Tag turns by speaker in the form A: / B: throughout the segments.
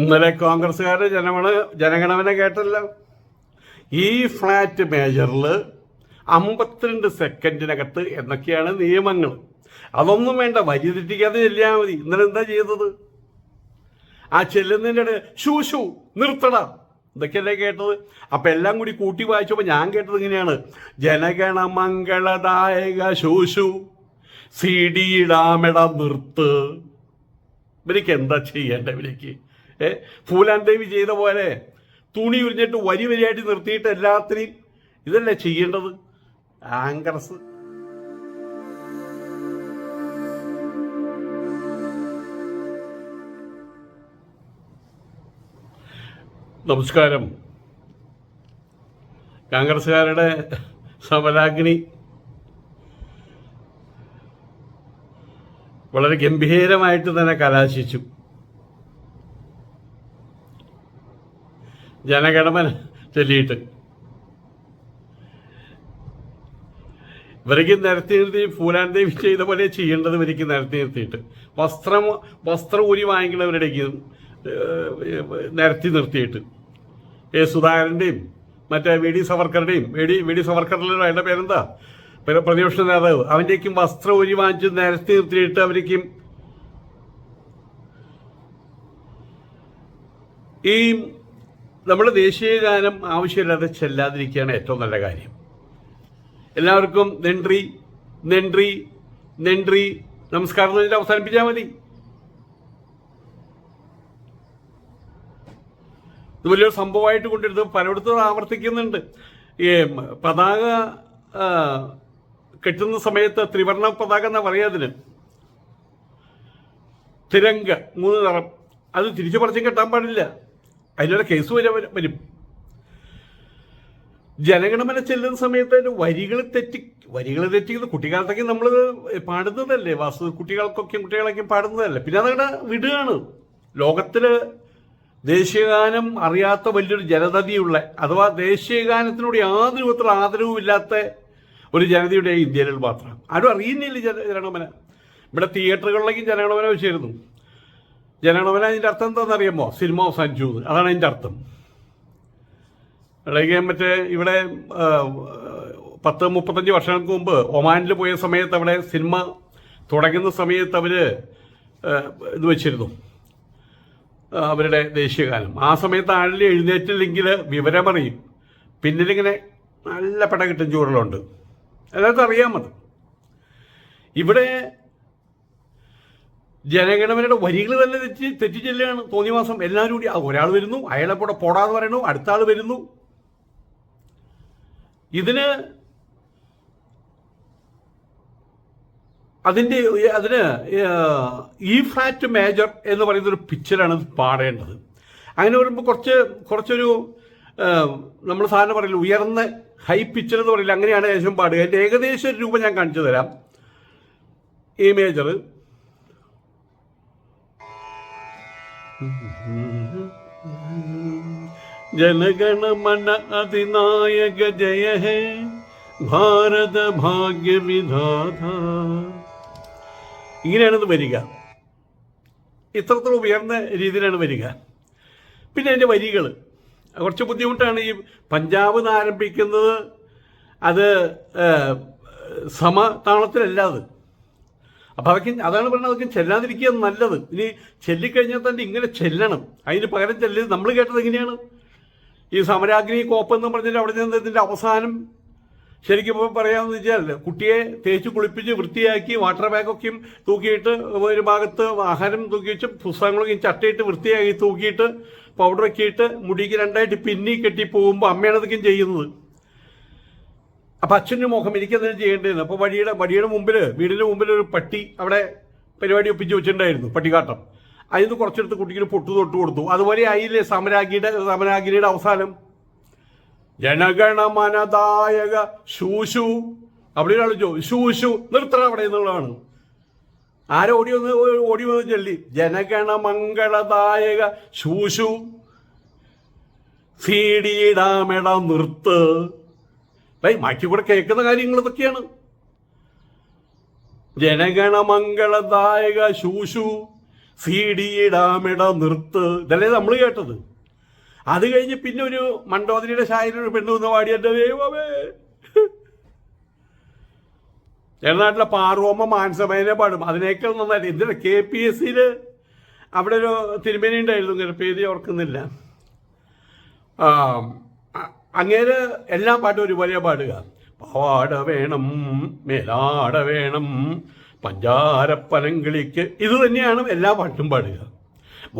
A: ഇന്നലെ കോൺഗ്രസ്സുകാർ ജനമണ് ജനഗണമന കേട്ടല്ലോ. ഈ ഫ്ലാറ്റ് മേജറിൽ അമ്പത്തിരണ്ട് സെക്കൻഡിനകത്ത് എന്നൊക്കെയാണ് നിയമങ്ങൾ അതൊന്നും വേണ്ട വരി തെറ്റിക്കാതെ ചെല്ലിയാൽ മതി. ഇന്നലെ എന്താ ചെയ്തത്? ആ ചെല്ലുന്നതിന്റെ ഷൂ ഷൂ നിർത്തട ഇതൊക്കെയല്ലേ കേട്ടത്? അപ്പം എല്ലാം കൂടി കൂട്ടി വായിച്ചപ്പോൾ ഞാൻ കേട്ടത് ഇങ്ങനെയാണ്. ജനഗണ മംഗളദായക ശൂശു സി ഡി ഇടാമെട നിർത്ത്. ഇവർക്ക് എന്താ ചെയ്യേണ്ട ഇവർക്ക് ഫൂലാൻ ദേവി ചെയ്ത പോലെ തുണി ഉരിഞ്ഞിട്ട് വരി വരിയായിട്ട് നിർത്തിയിട്ട് എല്ലാത്തിനെയും ഇതല്ലേ ചെയ്യേണ്ടത്? ആങ്കർസ് നമസ്കാരം. കോൺഗ്രസ്സുകാരുടെ സമരാഗ്നി വളരെ ഗംഭീരമായിട്ട് തന്നെ കലാശിച്ചു. ജനഗണമന ചൊല്ലിയിട്ട്. ഇവർക്ക് നിരത്തി നിർത്തി ഫൂലാൻ ദേവി ചെയ്ത പോലെ ചെയ്യേണ്ടത് ഇവർക്ക് നിരത്തി നിർത്തിയിട്ട്. വസ്ത്രം വസ്ത്രം ഊരി വാങ്ങിക്കുന്നവരുടേക്ക് നിരത്തി നിർത്തിയിട്ട്. എ സുധാകരന്റെയും മറ്റേ വി ഡി സവർക്കറുടെയും വി ഡി വി ഡി സവർക്കറിന്റെ അതിന്റെ പേരെന്താ? പിന്നെ പ്രതിപക്ഷ നേതാവ്. അവന്റെക്കും വസ്ത്രം ഊരി വാങ്ങിച്ച് നിരത്തി നിർത്തിയിട്ട് അവരേക്കും ഈ നമ്മൾ ദേശീയഗാനം ആവശ്യമില്ലാതെ ചെല്ലാതിരിക്കുകയാണ് ഏറ്റവും നല്ല കാര്യം. എല്ലാവർക്കും നെൻട്രി നെൻട്രി നെൻട്രി നമസ്കാരം എന്ന് വെച്ചാൽ അവസാനിപ്പിച്ചാൽ മതി. ഇത് വലിയൊരു സംഭവമായിട്ട് കൊണ്ടിരുന്നത് പലയിടത്തും ആവർത്തിക്കുന്നുണ്ട്. ഈ പതാക കെട്ടുന്ന സമയത്ത് ത്രിവർണ പതാക എന്നാ പറയാതിന് തിരങ്ക മൂന്ന് നിറം അത് തിരിച്ചു പറിച്ചും കെട്ടാൻ പാടില്ല. അതിനുള്ള കേസ് വരെ വരും- ജനഗണമന ചെല്ലുന്ന സമയത്ത് അതിന്റെ വരികൾ തെറ്റി വരികൾ തെറ്റിക്കുന്നത് കുട്ടിക്കാലത്തൊക്കെ നമ്മൾ പാടുന്നതല്ലേ? വാസ്തു കുട്ടികൾക്കൊക്കെയും കുട്ടികളൊക്കെയും പാടുന്നതല്ലേ? പിന്നെ അതവിടെ വിടുകയാണ്. ലോകത്തിൽ ദേശീയഗാനം അറിയാത്ത വലിയൊരു ജനതതിയുള്ള അഥവാ ദേശീയഗാനത്തിനോട് യാതൊരു വിധത്തിലുള്ള ആദരവും ഇല്ലാത്ത ഒരു ജനതയുടെ ഇന്ത്യയിൽ മാത്രം. ആരും അറിയുന്നില്ല ജന ജനഗണമന ഇവിടെ തിയേറ്ററുകളിലേക്കും ജനഗണമന വെച്ചിരുന്നു. ജനഗണമന അതിന്റെ അർത്ഥം എന്താണെന്നറിയാമോ? സിനിമ അവസാനിച്ചു. അതാണ് അതിന്റെ അർത്ഥം. ഇടയ്ക്ക് മറ്റേ ഇവിടെ പത്ത് മുപ്പത്തഞ്ച് വർഷങ്ങൾക്ക് മുമ്പ് ഒമാനിൽ പോയ സമയത്ത് അവിടെ സിനിമ തുടങ്ങുന്ന സമയത്ത് അവർ ഇത് വെച്ചിരുന്നു. അവരുടെ ദേശീയഗാനം. ആ സമയത്ത് ആളിൽ എഴുന്നേറ്റില്ലെങ്കിൽ വിവരമറിയും പിന്നിലിങ്ങനെ നല്ല പട കിട്ടും ചൂടലുണ്ട് എല്ലാവർക്കും അറിയാമത് ഇവിടെ ജനഗണമനയുടെ വരികൾ തന്നെ തെറ്റി തെറ്റിച്ചെല്ലുകയാണ് തോന്നിയ മാസം എല്ലാവരും കൂടി ഒരാൾ വരുന്നു. അയാളെ കൂടെ പോടാന്ന് പറയണു അടുത്ത ആൾ വരുന്നു. ഇതിന് അതിന്റെ അതിന് ഈ ഫ്ലാറ്റ് മേജർ എന്ന് പറയുന്ന ഒരു പിക്ചറാണ് പാടേണ്ടത്. അങ്ങനെ വരുമ്പോൾ കുറച്ച് കുറച്ചൊരു നമ്മൾ സാധാരണ പറയില്ല ഉയർന്ന ഹൈ പിക്ചർ എന്ന് പറയില്ല അങ്ങനെയാണ് ഏകദേശം പാടുക. അതിന്റെ ഏകദേശം ഒരു രൂപം ഞാൻ കാണിച്ചു തരാം. ഈ മേജർ ജനഗണമന അതിനായക ജയ ഹേ ഭാരത ഭാഗ്യ വിധാത. ഇങ്ങനെയാണ് വരിക. ഇത്രത്തോളം ഉയർന്ന രീതിയിലാണ് വരിക. പിന്നെ അതിന്റെ വരികൾ. കുറച്ച് ബുദ്ധിമുട്ടാണ് ഈ പഞ്ചാബ് ആരംഭിക്കുന്നത്. അത് ഏഹ്, സമതാളത്തിലല്ല അവയ്ക്ക് അതാണ് പറയുന്നത് അതൊക്കെ ചെല്ലാതിരിക്കുക നല്ലത്. ഇനി ചെല്ലിക്കഴിഞ്ഞാൽ തന്നെ ഇങ്ങനെ ചെല്ലണം. അതിന് പകരം ചെല്ലരുത് നമ്മൾ കേട്ടത് എങ്ങനെയാണ്? ഈ സമരാഗ്നി കോപ്പെന്ന് പറഞ്ഞാൽ അവിടെ നിന്ന് ഇതിന്റെ അവസാനം ശരിക്കും ഇപ്പം പറയാമെന്ന് വെച്ചാൽ കുട്ടിയെ തേച്ച് കുളിപ്പിച്ച് വൃത്തിയാക്കി വാട്ടർ ബാഗൊക്കെയും തൂക്കിയിട്ട് ഒരു ഭാഗത്ത് ആഹാരം തൂക്കി വെച്ച് പുസ്തകങ്ങളൊക്കെ ചട്ടയിട്ട് വൃത്തിയാക്കി തൂക്കിയിട്ട് പൗഡറൊക്കെ ഇട്ട് മുടിക്ക് രണ്ടായിട്ട് പിന്നി കെട്ടി പോകുമ്പോൾ അമ്മയാണ് ഇതൊക്കെ ചെയ്യുന്നത്. അപ്പം അച്ഛന്റെ മുഖം എനിക്കെന്തിനും ചെയ്യേണ്ടിയിരുന്നു. അപ്പോൾ വഴിയുടെ വഴിയുടെ മുമ്പിൽ വീടിന്റെ മുമ്പിൽ ഒരു പട്ടി അവിടെ പരിപാടി ഒപ്പിച്ച് വെച്ചിട്ടുണ്ടായിരുന്നു പട്ടിക്കാട്ടം. നിന്ന് കുറച്ചെടുത്ത് കുട്ടിക്ക് പൊട്ടു തൊട്ട് കൊടുത്തു. അതുപോലെ ആയില്ലേ സമരാഗിയുടെ സമരാഗിരിയുടെ അവസാനം? ജനഗണമനദായക ശൂശു. അവിടെ ഒരാൾ ശൂശു നിർത്തണം അവിടെ എന്നുള്ളതാണ്. ആരോ ഓടി വന്ന് ഓടി വന്ന് ചൊല്ലി. ജനഗണമംഗളദായക ശൂശു. സീഡിയിടാമെട നിർത്ത്. മാക്കി കൂടെ കേൾക്കുന്ന കാര്യങ്ങൾ ഇതൊക്കെയാണ്. ജനഗണമംഗളദായക ശൂശു സീഡിയിടാമിട നിർത്ത്. ഇതല്ലേ നമ്മൾ കേട്ടത്. അത് കഴിഞ്ഞ് പിന്നെ ഒരു മണ്ടോദരിയുടെ ശായനൊരു പെണ്ണു വന്ന് പാടി എന്റെ ദൈവമേ ചേട്ടനാട്ടിലെ പാർവമ്മ മാനസമേനെ പാടും. അതിനേക്കാൾ നന്നായിട്ട്. എന്തിനാ കെ പി എസ് സിയിൽ അവിടെ ഒരു തിരുമേനി ഉണ്ടായിരുന്നു പേര് ഓർക്കുന്നില്ല. ആ, അങ്ങേര് എല്ലാ പാട്ടും ഒരുപോലെ പാടുക. പാവാട വേണം മേലാട വേണം പഞ്ചാരപ്പനങ്കിളിക്ക് ഇത് തന്നെയാണ് എല്ലാ പാട്ടും പാടുക.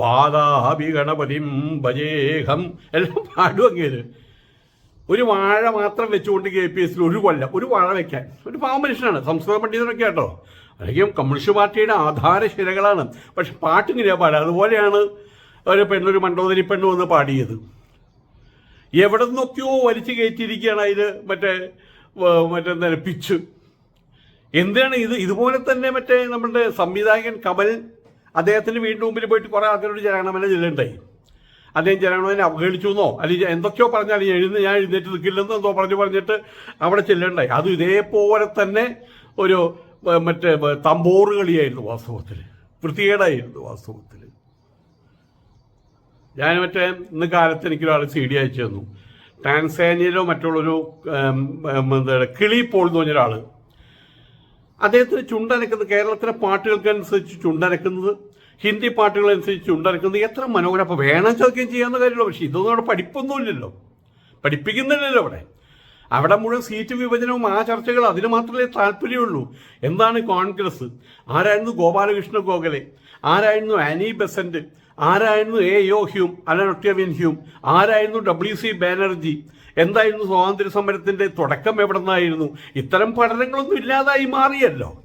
A: വാദാഭി ഗണപതിം ഭജേഹം എല്ലാം പാടും അങ്ങേര്. ഒരു വാഴ മാത്രം വെച്ചുകൊണ്ട് കെ പി എസിൽ ഒരു കൊല്ലം ഒരു വാഴ വെക്കാൻ. ഒരു പാവ മനുഷ്യനാണ് സംസ്കൃത പണ്ഡിതനൊക്കെ കേട്ടോ. അല്ലെങ്കിൽ കമ്മ്യൂണിസ്റ്റ് പാർട്ടിയുടെ ആധാരശിലകളാണ് പക്ഷെ പാട്ടിങ്ങനെയാണ് പാടുക. അതുപോലെയാണ് ഒരു പെണ്ണൊരു മണ്ടോദരി പെണ്ണ് വന്ന് പാടിയത്. എവിടെ നിന്നൊക്കെയോ വലിച്ചു കയറ്റിയിരിക്കുകയാണ് അതിൽ മറ്റേ മറ്റേ പിച്ച്. എന്തിനാണ് ഇത്? ഇതുപോലെ തന്നെ മറ്റേ നമ്മുടെ സംവിധായകൻ കമൽ അദ്ദേഹത്തിന് വീണ്ടും മുമ്പിൽ പോയിട്ട് കുറേ ആൾക്കാരോട് ജനഗണമന ചെല്ലുണ്ടായി അദ്ദേഹം ജനഗണമനെ അവഹേളിച്ചു എന്നോ അല്ലെങ്കിൽ എന്തൊക്കെയോ പറഞ്ഞാൽ എഴുന്ന് ഞാൻ എഴുന്നേറ്റ് നിൽക്കില്ലെന്ന് എന്തോ പറഞ്ഞു പറഞ്ഞിട്ട് അവിടെ ചെല്ലുണ്ടായി അത് ഇതേപോലെ തന്നെ ഒരു മറ്റേ തമ്പോറുകളിയായിരുന്നു തമ്പോറ് കളിയായിരുന്നു വാസ്തവത്തിൽ. വൃത്തികേടായിരുന്നു വാസ്തവത്തിൽ. ഞാൻ മറ്റേ ഇന്ന് കാലത്ത് എനിക്കൊരാൾ സി ഡി അയച്ചു തന്നു. ടാൻസാനിയയിലോ മറ്റുള്ളൊരു എന്താണ് കിളി പോൾ എന്ന് പറഞ്ഞൊരാൾ അദ്ദേഹത്തിന് ചുണ്ടനക്കുന്നത് കേരളത്തിലെ പാട്ടുകൾക്കനുസരിച്ച് ചുണ്ടനക്കുന്നത് ഹിന്ദി പാട്ടുകളനുസരിച്ച് ചുണ്ടനക്കുന്നത് എത്ര മനോഹരം. അപ്പോൾ വേണം ചോദ്യം ചെയ്യാവുന്ന കാര്യമുള്ളൂ. പക്ഷേ ഇതൊന്നും അവിടെ പഠിപ്പൊന്നുമില്ലല്ലോ. പഠിപ്പിക്കുന്നില്ലല്ലോ അവിടെ. അവിടെ മുഴുവൻ സീറ്റ് വിഭജനവും ആ ചർച്ചകൾ അതിന് മാത്രമേ താല്പര്യമുള്ളൂ. എന്താണ് കോൺഗ്രസ്? ആരായിരുന്നു ഗോപാലകൃഷ്ണ ഗോഖലെ? ആരായിരുന്നു ആനി ബെസന്റ്? ആരായിരുന്നു A O Hume Allan Octavian Hume ആരായിരുന്നു ഡബ്ല്യു സി ബാനർജി എന്തായിരുന്നു സ്വാതന്ത്ര്യ സമരത്തിന്റെ തുടക്കം എവിടെ നിന്നായിരുന്നു ഇത്തരം പഠനങ്ങളൊന്നും ഇല്ലാതായി മാറിയല്ലോ.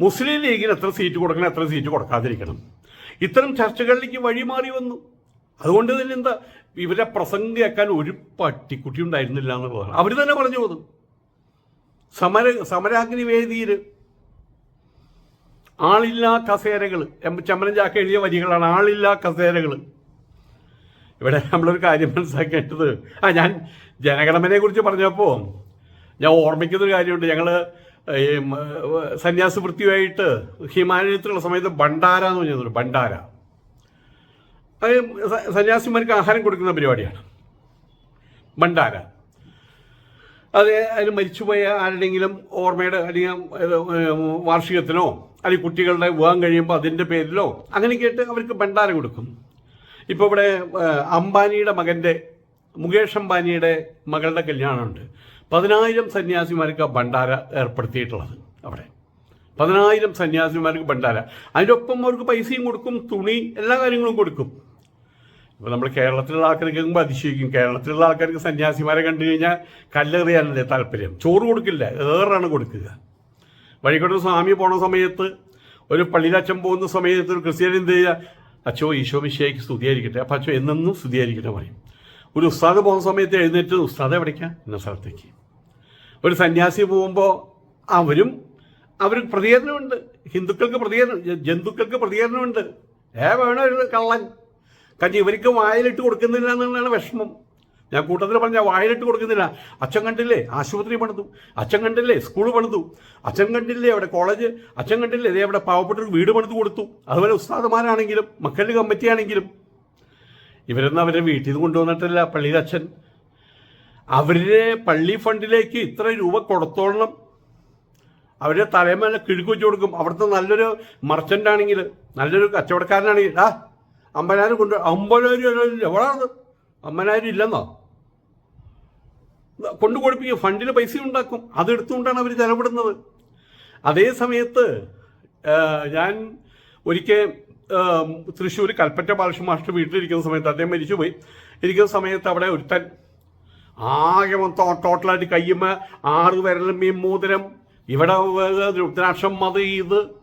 A: മുസ്ലിം ലീഗിന് എത്ര സീറ്റ് കൊടുക്കണം എത്ര സീറ്റ് കൊടുക്കാതിരിക്കണം. ഇത്തരം ചർച്ചകളിലേക്ക് വഴി മാറി വന്നു. അതുകൊണ്ട് തന്നെ എന്താ ഇവരെ പ്രസംഗിയാക്കാൻ ഒരു പട്ടിക്കുട്ടി ഉണ്ടായിരുന്നില്ല എന്നുള്ളതാണ്. അവർ തന്നെ പറഞ്ഞു പോകുന്നു. സമര സമരാഗ്നി വേദിയിൽ ആളില്ലാ കസേരകൾ ചമ്മനം ചാക്ക എഴുതിയ വരികളാണ് ആളില്ലാ കസേരകൾ ഇവിടെ നമ്മളൊരു കാര്യം മനസ്സിലാക്കേണ്ടത് ആ ഞാൻ ജനഗണമനെ കുറിച്ച് പറഞ്ഞപ്പോൾ ഞാൻ ഓർമ്മിക്കുന്നൊരു കാര്യമുണ്ട്. ഞങ്ങൾ സന്യാസ വൃത്തിയുമായിട്ട് ഹിമാലയത്തിലുള്ള സമയത്ത് ഭണ്ഡാര എന്ന് പറഞ്ഞത് ഭണ്ഡാര. അത് സന്യാസിമാർക്ക് ആഹാരം കൊടുക്കുന്ന പരിപാടിയാണ്. ഭണ്ഡാര. അത് അതിന് മരിച്ചുപോയ ആരുടെങ്കിലും ഓർമ്മയുടെ അല്ലെങ്കിൽ വാർഷികത്തിനോ അല്ലെങ്കിൽ കുട്ടികളുടെ വിവാഹം കഴിയുമ്പോൾ അതിന്റെ പേരിലോ അങ്ങനെ കേട്ട് അവർക്ക് ഭണ്ഡാരം കൊടുക്കും. ഇപ്പോൾ ഇവിടെ അംബാനിയുടെ മകന്റെ മുകേഷ് അംബാനിയുടെ മകളുടെ കല്യാണമുണ്ട്. പതിനായിരം സന്യാസിമാർക്ക് ആ ഭണ്ഡാര ഏർപ്പെടുത്തിയിട്ടുള്ളത് അവിടെ. പതിനായിരം സന്യാസിമാർക്ക് ഭണ്ഡാര. അതിന്റെ ഒപ്പം അവർക്ക് പൈസയും കൊടുക്കും തുണി എല്ലാ കാര്യങ്ങളും കൊടുക്കും. ഇപ്പോൾ നമ്മൾ കേരളത്തിലുള്ള ആൾക്കാർക്ക് അതിശയിക്കും. കേരളത്തിലുള്ള ആൾക്കാർക്ക് സന്യാസിമാരെ കണ്ടു കഴിഞ്ഞാൽ കല്ലെറിയാനല്ലേ താല്പര്യം? ചോറ് കൊടുക്കില്ല. ഏറാണ് കൊടുക്കുക. വഴിക്കോട്ട് സ്വാമി പോണ സമയത്ത് ഒരു പള്ളിയിലച്ഛൻ പോകുന്ന സമയത്ത് ഒരു ക്രിസ്ത്യാനി എന്ത് ചെയ്യുക? അച്ഛോ ഈശോ മിശയ്ക്ക് സ്തുതിയായിരിക്കട്ടെ. അപ്പം അച്ഛോ എന്നെന്നും സ്തുതിയായിരിക്കട്ടെ പറയും. ഒരു ഉസ്താദ് പോകുന്ന സമയത്ത് എഴുന്നേറ്റ് ഉസ്താദ് എവിടേക്കാ? എന്ന സ്ഥലത്തേക്ക്. ഒരു സന്യാസി പോകുമ്പോൾ അവരും അവർക്ക് പ്രതികരണമുണ്ട് ഹിന്ദുക്കൾക്ക് പ്രതികരണം ജന്തുക്കൾക്ക് പ്രതികരണമുണ്ട് ഏ വേണോ കള്ളൻ? കാരണം ഇവർക്ക് വായിലിട്ട് കൊടുക്കുന്നില്ല എന്നുള്ളതാണ് വിഷമം. ഞാൻ കൂട്ടത്തിൽ പറഞ്ഞ വായിലിട്ട് കൊടുക്കുന്നില്ല. അച്ഛൻ കണ്ടില്ലേ? ആശുപത്രി പണിതു. അച്ഛൻ കണ്ടില്ലേ? സ്കൂൾ പണിതു. അച്ഛൻ കണ്ടില്ലേ അവിടെ കോളേജ് അച്ഛൻ കണ്ടില്ലേ? ഇതേ അവിടെ പാവപ്പെട്ടൊരു വീട് പണിത് കൊടുത്തു. അതുപോലെ ഉസ്താദുമാരാണെങ്കിലും മക്കളുടെ കമ്മിറ്റി ആണെങ്കിലും ഇവരൊന്നും അവരെ വീട്ടിൽ നിന്ന് കൊണ്ടുവന്നിട്ടില്ല പള്ളിയിലെ അച്ഛൻ. അവരുടെ പള്ളി ഫണ്ടിലേക്ക് ഇത്ര രൂപ കൊടുത്തോളണം. അവരുടെ തലമേല കിഴുക്ക് വെച്ച് കൊടുക്കും. അവിടുത്തെ നല്ലൊരു മർച്ചന്റ് ആണെങ്കിൽ നല്ലൊരു കച്ചവടക്കാരനാണെങ്കിൽ ആ അമ്പതിനായിരം കൊണ്ട് അമ്പതിനായിരം എവിടാണ് അമ്പതിനായിരം ഇല്ലെന്നോ? കൊണ്ടു കൊടുപ്പിക്കും. ഫണ്ടിൽ പൈസ ഉണ്ടാക്കും. അതെടുത്തുകൊണ്ടാണ് അവർ ചെലവിടുന്നത്. അതേ സമയത്ത് ഞാൻ ഒരിക്കൽ തൃശ്ശൂർ കൽപ്പറ്റ ബാലകൃഷ്ണ മാസ്റ്റർ വീട്ടിലിരിക്കുന്ന സമയത്ത് അദ്ദേഹം മരിച്ചുപോയി. ഇരിക്കുന്ന സമയത്ത് അവിടെ ഒരുത്തൻ ആകെ മൊത്തം ടോട്ടലായിട്ട് കയ്യുമ്മ ആറ് വിരലും മീൻ മോതിരം. ഇവിടെ രുദ്രാക്ഷം മത ഇത്.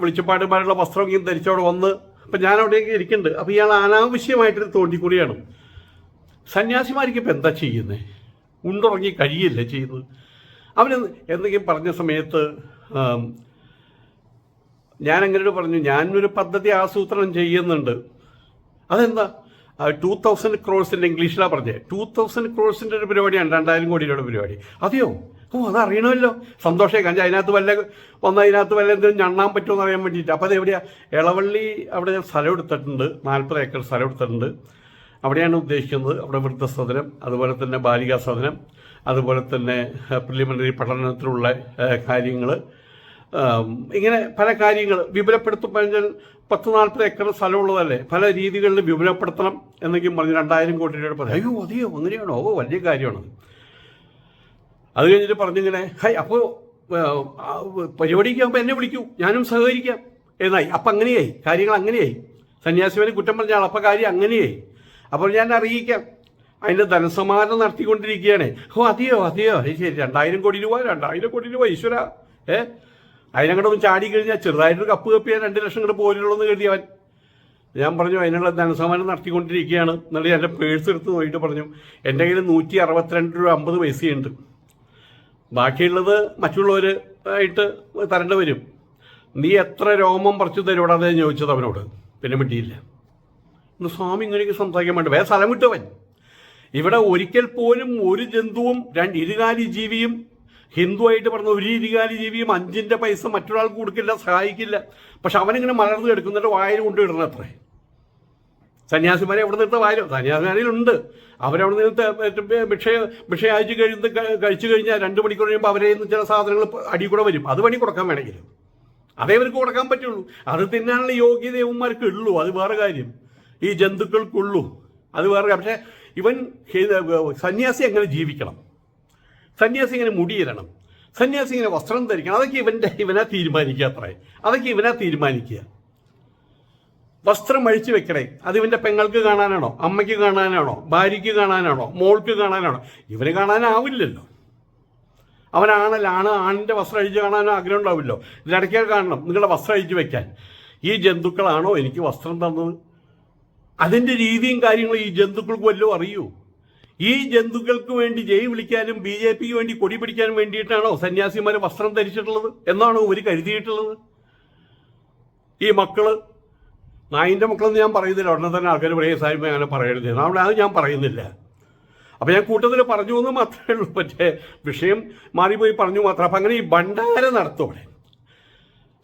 A: വെളിച്ചപ്പാടുമാരുള്ള വസ്ത്രം ധരിച്ചവിടെ വന്ന് അപ്പം ഞാൻ അവിടെയൊക്കെ ഇരിക്കുന്നുണ്ട്. അപ്പം ഇയാൾ അനാവശ്യമായിട്ടൊരു തോണ്ടിക്കൂടിയാണ് സന്യാസിമാർക്ക് ഇപ്പം എന്താ ചെയ്യുന്നത് ഉണ്ടുറങ്ങി കഴിയില്ലേ ചെയ്യുന്നത്? അവന് എന്തെങ്കിലും പറഞ്ഞ സമയത്ത് ഞാൻ എങ്ങനെയോട് പറഞ്ഞു ഞാനൊരു പദ്ധതി ആസൂത്രണം ചെയ്യുന്നുണ്ട്. അതെന്താ? ടൂ തൗസൻഡ് ക്രോഴ്സിന്റെ ഇംഗ്ലീഷിലാണ് പറഞ്ഞത് ടൂ തൗസൻഡ് ക്രോഴ്സിന്റെ ഒരു പരിപാടിയാണ് രണ്ടായിരം കോടിയുടെ പരിപാടി. അതെയോ? ഓ അത് അറിയണമല്ലോ സന്തോഷമായി കാരണം അതിനകത്ത് വല്ല വന്ന അതിനകത്ത് വല്ല എന്തെങ്കിലും ഞണ്ണാൻ പറ്റുമെന്ന് അറിയാൻ വേണ്ടിയിട്ട്. അപ്പോൾ അത് എവിടെയാ? ഇളവള്ളി അവിടെ ഞാൻ സ്ഥലം എടുത്തിട്ടുണ്ട്. നാൽപ്പത് ഏക്കർ സ്ഥലം എടുത്തിട്ടുണ്ട്. അവിടെയാണ് ഉദ്ദേശിക്കുന്നത്. അവിടെ വൃദ്ധസദനം അതുപോലെ തന്നെ ബാലികാ സദനം അതുപോലെ തന്നെ പ്രിലിമിനറി പഠനത്തിലുള്ള കാര്യങ്ങൾ ഇങ്ങനെ പല കാര്യങ്ങൾ വിപുലപ്പെടുത്തും പറഞ്ഞാൽ പത്ത് നാൽപ്പത് ഏക്കർ സ്ഥലമുള്ളതല്ലേ? പല രീതികളിൽ വിപുലപ്പെടുത്തണം എന്നൊക്കെ പറഞ്ഞ് രണ്ടായിരം കോടി രൂപയുടെ പറഞ്ഞു അയ്യോ അതെയോ? അങ്ങനെയാണോ? ഓ വലിയ കാര്യമാണത് അത് കഴിഞ്ഞിട്ട് പറഞ്ഞിങ്ങനെ ഹൈ അപ്പോൾ പരിപാടിക്ക് ആകുമ്പോൾ എന്നെ വിളിക്കൂ. ഞാനും സഹകരിക്കാം. എന്നായി. അപ്പം അങ്ങനെയായി. കാര്യങ്ങൾ അങ്ങനെയായി. സന്യാസിമാരെ കുറ്റം പറഞ്ഞ അപ്പം കാര്യം അങ്ങനെയായി. അപ്പോൾ ഞാൻ അറിയിക്കാം. അതിന്റെ ധനസമാഹരണം നടത്തിക്കൊണ്ടിരിക്കുകയാണ്. ഓ അതെയോ അതെയോ? അത് ശരി. രണ്ടായിരം കോടി രൂപ രണ്ടായിരം കോടി രൂപ ഈശ്വര. ഏ? അതിനങ്ങോട്ടൊന്ന് ചാടി കഴിഞ്ഞാൽ ചെറുതായിട്ടൊരു കപ്പ് കപ്പിയാൽ രണ്ട് ലക്ഷം കൂടെ പോരുള്ളൂ എന്ന് കരുതി അവൻ. ഞാൻ പറഞ്ഞു അതിനുള്ള ധനസമാനം നടത്തിക്കൊണ്ടിരിക്കുകയാണ്. എന്നിട്ട് എന്റെ പേഴ്സ് എടുത്ത് നോക്കിയിട്ട് പറഞ്ഞു എന്റെ കയ്യിൽ നൂറ്റി അറുപത്തിരണ്ട് രൂപ അമ്പത് പൈസയുണ്ട്. ബാക്കിയുള്ളത് മറ്റുള്ളവർ ആയിട്ട് തരേണ്ടി വരും. നീ എത്ര രോമം പറിച്ചു തരുവിടാതെ ചോദിച്ചത് അവനോട്. പിന്നെ മിണ്ടിയില്ല. ഇന്ന് സ്വാമി ഇങ്ങനെയൊക്കെ സംസാരിക്കാൻ വേണ്ടി വേറെ സ്ഥലം വിട്ടവൻ ഇവിടെ ഒരിക്കൽ പോലും ഒരു ജന്തുവും രണ്ട് ഇരുകാലി ജീവിയും ഹിന്ദുവായിട്ട് പറഞ്ഞ ഒരു ഇരുകാലി ജീവിയും അഞ്ചിന്റെ പൈസ മറ്റൊരാൾക്ക് കൊടുക്കില്ല സഹായിക്കില്ല. പക്ഷെ അവനിങ്ങനെ മലർന്ന് കിടക്കുന്നിട്ട് വായിൽ കൊണ്ടുവിടണം അത്രേ സന്യാസിമാരെ എവിടെ നിന്നിട്ട് വാരും സന്യാസിമാരിലുണ്ട് അവരവിടെ നിന്ന് ഭിക്ഷ ഭിക്ഷ അയച്ചു കഴിഞ്ഞ് കഴിച്ചു കഴിഞ്ഞാൽ രണ്ട് മണിക്കൂർ കഴിയുമ്പോൾ അവരെ ചില സാധനങ്ങൾ അടി കൂടെ വരും. അത് പണി കൊടുക്കാൻ വേണമെങ്കിൽ അതേ അവർക്ക് കൊടുക്കാൻ പറ്റുള്ളൂ. അത് തിന്നാനുള്ള യോഗ്യതയവന്മാർക്ക് ഉള്ളൂ. അത് വേറെ കാര്യം. ഈ ജന്തുക്കൾക്കുള്ളൂ. അത് വേറെ പക്ഷെ പക്ഷേ ഇവൻ സന്യാസി എങ്ങനെ ജീവിക്കണം? സന്യാസി ഇങ്ങനെ മുടിയിരണം സന്യാസി ഇങ്ങനെ വസ്ത്രം ധരിക്കണം? അതൊക്കെ ഇവന്റെ ഇവനാ തീരുമാനിക്കുക അത്രേ. അതൊക്കെ ഇവനാ തീരുമാനിക്കുക. വസ്ത്രം അഴിച്ചു വെക്കണേ. അത് ഇവന്റെ പെങ്ങൾക്ക് കാണാനാണോ? അമ്മയ്ക്ക് കാണാനാണോ? ഭാര്യയ്ക്ക് കാണാനാണോ? മോൾക്ക് കാണാനാണോ? ഇവന് കാണാനാവില്ലല്ലോ. അവനാണല്ലാണ് ആണിന്റെ വസ്ത്രം അഴിച്ചു കാണാനോ ആഗ്രഹം ഉണ്ടാവില്ലോ ഇതിനിടയ്ക്ക് കാണണം നിങ്ങളുടെ വസ്ത്രം അഴിച്ചു വെക്കാൻ. ഈ ജന്തുക്കളാണോ എനിക്ക് വസ്ത്രം തന്നത്? അതിന്റെ രീതിയും കാര്യങ്ങളും ഈ ജന്തുക്കൾക്ക് വല്ലതും അറിയൂ. ഈ ജന്തുക്കൾക്ക് വേണ്ടി ജയ് വിളിക്കാനും ബി ജെ പിക്ക് വേണ്ടി കൊടി പിടിക്കാനും വേണ്ടിയിട്ടാണോ സന്യാസിമാർ വസ്ത്രം ധരിച്ചിട്ടുള്ളത്? എന്നാണോ ഒരു കരുതിയിട്ടുള്ളത്? ഈ മക്കൾ നായിന്റെ മക്കളെന്ന് ഞാൻ പറയുന്നില്ല. ഉടനെ തന്നെ ആൾക്കാർ പറയും സാഹിബ് അങ്ങനെ പറയരുത്. അവിടെ അത് ഞാൻ പറയുന്നില്ല. അപ്പം ഞാൻ കൂട്ടത്തിൽ പറഞ്ഞു എന്ന് മാത്രമേ ഉള്ളൂ. പക്ഷേ വിഷയം മാറിപ്പോയി പറഞ്ഞു മാത്രം. അപ്പം അങ്ങനെ ഈ ഭണ്ഡാരം നടത്തും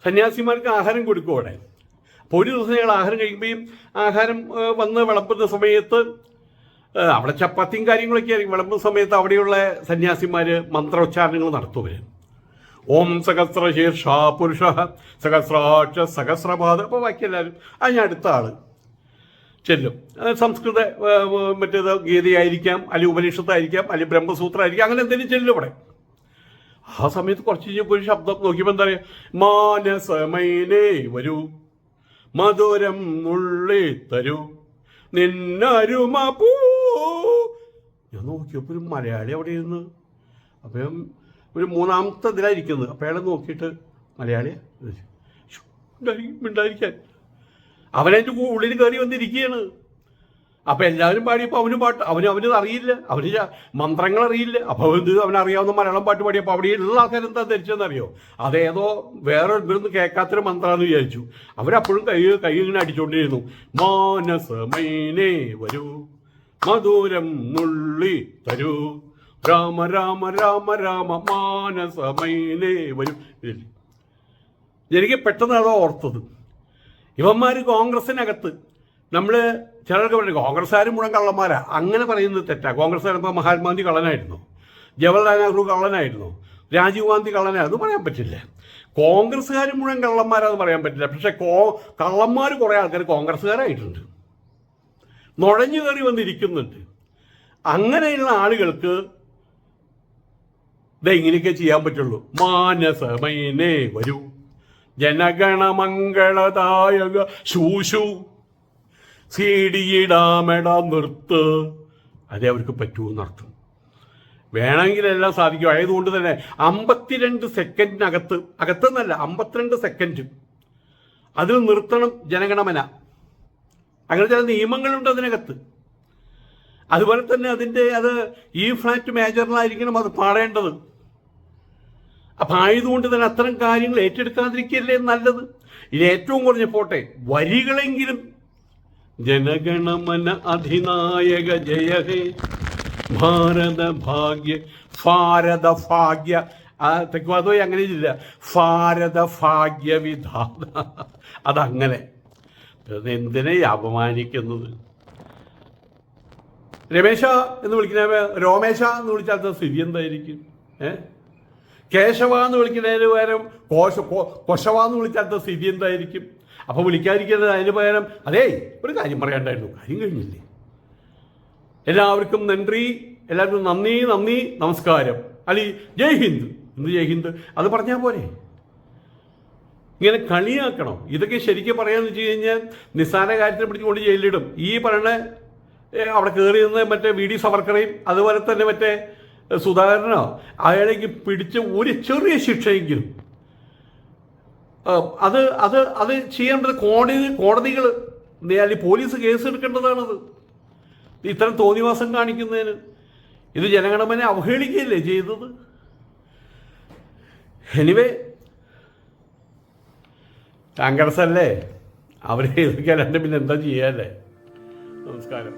A: സന്യാസിമാർക്ക് ആഹാരം കൊടുക്കും അവിടെ. അപ്പോൾ ഒരു ദിവസം ഞങ്ങൾ ആഹാരം കഴിക്കുമ്പോഴും ആഹാരം വന്ന് വിളമ്പുന്ന സമയത്ത് അവിടെ ചപ്പാത്തിയും കാര്യങ്ങളൊക്കെ ആയിരിക്കും. വിളമ്പുന്ന സമയത്ത് അവിടെയുള്ള സന്യാസിമാർ മന്ത്രോച്ചാരണങ്ങൾ നടത്തുവർ ഓം സഹസ്ര ശീർഷ പുരുഷ. സഹസ്രാക്ഷ സഹസ്രപാദ. അപ്പോൾ ബാക്കി എല്ലാവരും അതിന് അടുത്ത ആൾ ചെല്ലും. സംസ്കൃത മറ്റേത് ഗീതയായിരിക്കാം അല്ലെങ്കിൽ ഉപനിഷത്തായിരിക്കാം അല്ലെങ്കിൽ ബ്രഹ്മസൂത്രമായിരിക്കാം അങ്ങനെ എന്തെങ്കിലും ചെല്ലും ഇവിടെ ആ സമയത്ത് കുറച്ച് കഴിഞ്ഞപ്പോൾ ഒരു ശബ്ദം നോക്കിയപ്പോൾ എന്താ പറയുക മാനസമൈനേ വരൂ മധുരം നുള്ളി തരൂ നിന്നരുമ ഞാൻ നോക്കിയപ്പോൾ ഒരു മലയാളി അവിടെ ഇരുന്ന്. അപ്പം ഒരു മൂന്നാമത്തെ ഇതിലായിരിക്കുന്നത്. അപ്പം അയാളെ നോക്കിയിട്ട് മലയാളിയെ ഉണ്ടായിരിക്കാൻ അവനതിന്റെ ഉള്ളിൽ കയറി വന്നിരിക്കുകയാണ്. അപ്പം എല്ലാവരും പാടിയപ്പോൾ അവനും പാട്ട് അവന് അവന് അറിയില്ല. അവന് മന്ത്രങ്ങൾ അറിയില്ല. അപ്പോൾ അവൻ അറിയാവുന്ന മലയാളം പാട്ട് പാടിയപ്പോൾ അവിടെ ഉള്ള ആൾക്കാർ എന്താ ധരിച്ചതെന്നറിയോ? അതേതോ വേറെ ഇവിടുന്ന് കേൾക്കാത്തൊരു മന്ത്രമാണെന്ന് വിചാരിച്ചു. അവരപ്പോഴും കൈ കൈ ഇങ്ങനെ അടിച്ചുകൊണ്ടിരുന്നു മാനസമൈനേ വരൂ മധുരം നുള്ളി തരൂ രാമ രാമ രാമ രാമ മാനസമൈനേ വരും. എനിക്ക് പെട്ടെന്ന് അതോ ഓർത്തത്. ഇവന്മാർ കോൺഗ്രസിനകത്ത് നമ്മൾ ചിലർക്ക് പറയും കോൺഗ്രസ്സുകാർ മുഴുവൻ കള്ളന്മാരാ. അങ്ങനെ പറയുന്നത് തെറ്റാ. കോൺഗ്രസ്സുകാരൻ ഇപ്പോൾ മഹാത്മാഗാന്ധി കള്ളനായിരുന്നു. ജവഹർലാൽ നെഹ്റു കള്ളനായിരുന്നു. രാജീവ് ഗാന്ധി കള്ളനായിരുന്നു പറയാൻ പറ്റില്ല. കോൺഗ്രസ്സുകാർ മുഴുവൻ കള്ളന്മാരാന്ന് പറയാൻ പറ്റില്ല. പക്ഷെ കോ കള്ളന്മാർ കുറേ ആൾക്കാർ കോൺഗ്രസ്സുകാരായിട്ടുണ്ട്. നുഴഞ്ഞു കയറി വന്നിരിക്കുന്നുണ്ട്. അങ്ങനെയുള്ള ആളുകൾക്ക് ദേ ഇങ്ങനെയൊക്കെ ചെയ്യാൻ പറ്റുള്ളൂ. മാനസമൈനേ വരൂ. ജനഗണമംഗളദായക ശൂശു. സീഡിയിടാമട നിർത്ത്. അതേ അവർക്ക് പറ്റൂ എന്നർത്ഥം വേണമെങ്കിൽ എല്ലാം സാധിക്കും. ആയതുകൊണ്ട് തന്നെ അമ്പത്തിരണ്ട് സെക്കൻഡിനകത്ത് അകത്തെന്നല്ല അമ്പത്തിരണ്ട് സെക്കൻഡ്. അതിൽ നിർത്തണം ജനഗണമന. അങ്ങനെ ചില നിയമങ്ങളുണ്ട് അതിനകത്ത്. അതുപോലെ തന്നെ അതിന്റെ അത് ഈ ഫ്ലാറ്റ് മേജറിലായിരിക്കണം അത് പാടേണ്ടത്. അപ്പം ആയതുകൊണ്ട് തന്നെ അത്തരം കാര്യങ്ങൾ ഏറ്റെടുക്കാതിരിക്കല്ലേ നല്ലത്? ഇനി ഏറ്റവും കുറഞ്ഞ പോട്ടെ വരികളെങ്കിലും. ജനഗണമന അധിനായക ജയ ഹേ. ഭാരത ഭാഗ്യ ഭാരത ഭാഗ്യ. തെക്കുവാദോ അങ്ങനെ ഇല്ല ഭാരത ഭാഗ്യ വിധാത. അതങ്ങനെ. എന്തിനെ അപമാനിക്കുന്നത്? രമേശ എന്ന് വിളിക്കുന്ന രോമേശ എന്ന് വിളിച്ചാൽ സ്ഥിതി എന്തായിരിക്കും? ഏ? കേശവ എന്ന് വിളിക്കുന്നതിന് പകരം കോശ കൊശവ എന്ന് വിളിച്ചാൽ സ്ഥിതി എന്തായിരിക്കും? അപ്പൊ വിളിക്കാതിരിക്കുന്നത് അതിന് പകരം അതേ ഒരു കാര്യം പറയാണ്ടായിരുന്നു കാര്യം കഴിഞ്ഞില്ലേ? എല്ലാവർക്കും നന്ദി. എല്ലാവർക്കും നന്ദി നന്ദി നമസ്കാരം. അല്ലെ ജയ് ഹിന്ദ്. എന്ത് ജയ് ഹിന്ദ്? അത് പറഞ്ഞാൽ പോരെ. ഇങ്ങനെ കളിയാക്കണം. ഇതൊക്കെ ശരിക്കും പറയാന്ന് വെച്ച് കഴിഞ്ഞാൽ നിസ്സാര കാര്യത്തിനെ പിടിച്ചുകൊണ്ട് ജയിലിടും ഈ പറയണ അവിടെ കയറി നിന്ന് മറ്റേ വി ഡി സവർക്കറേയും അതുപോലെ തന്നെ മറ്റേ സുധാകരനോ അയാളേക്ക് പിടിച്ച് ഒരു ചെറിയ ശിക്ഷയെങ്കിലും. അത് അത് അത് ചെയ്യേണ്ടത് കോടതി കോടതികൾ അല്ലെങ്കിൽ പോലീസ് കേസ് എടുക്കേണ്ടതാണത്. ഇത്തരം തോന്നിവാസം കാണിക്കുന്നതിന്. ഇത് ജനഗണമനെ അവഹേളിക്കുകയല്ലേ ചെയ്തത്? എനിവേ കോൺഗ്രസ് അല്ലേ അവരെ എതിർക്കാനുണ്ട് പിന്നെ എന്താ ചെയ്യാല്ലേ? നമസ്കാരം.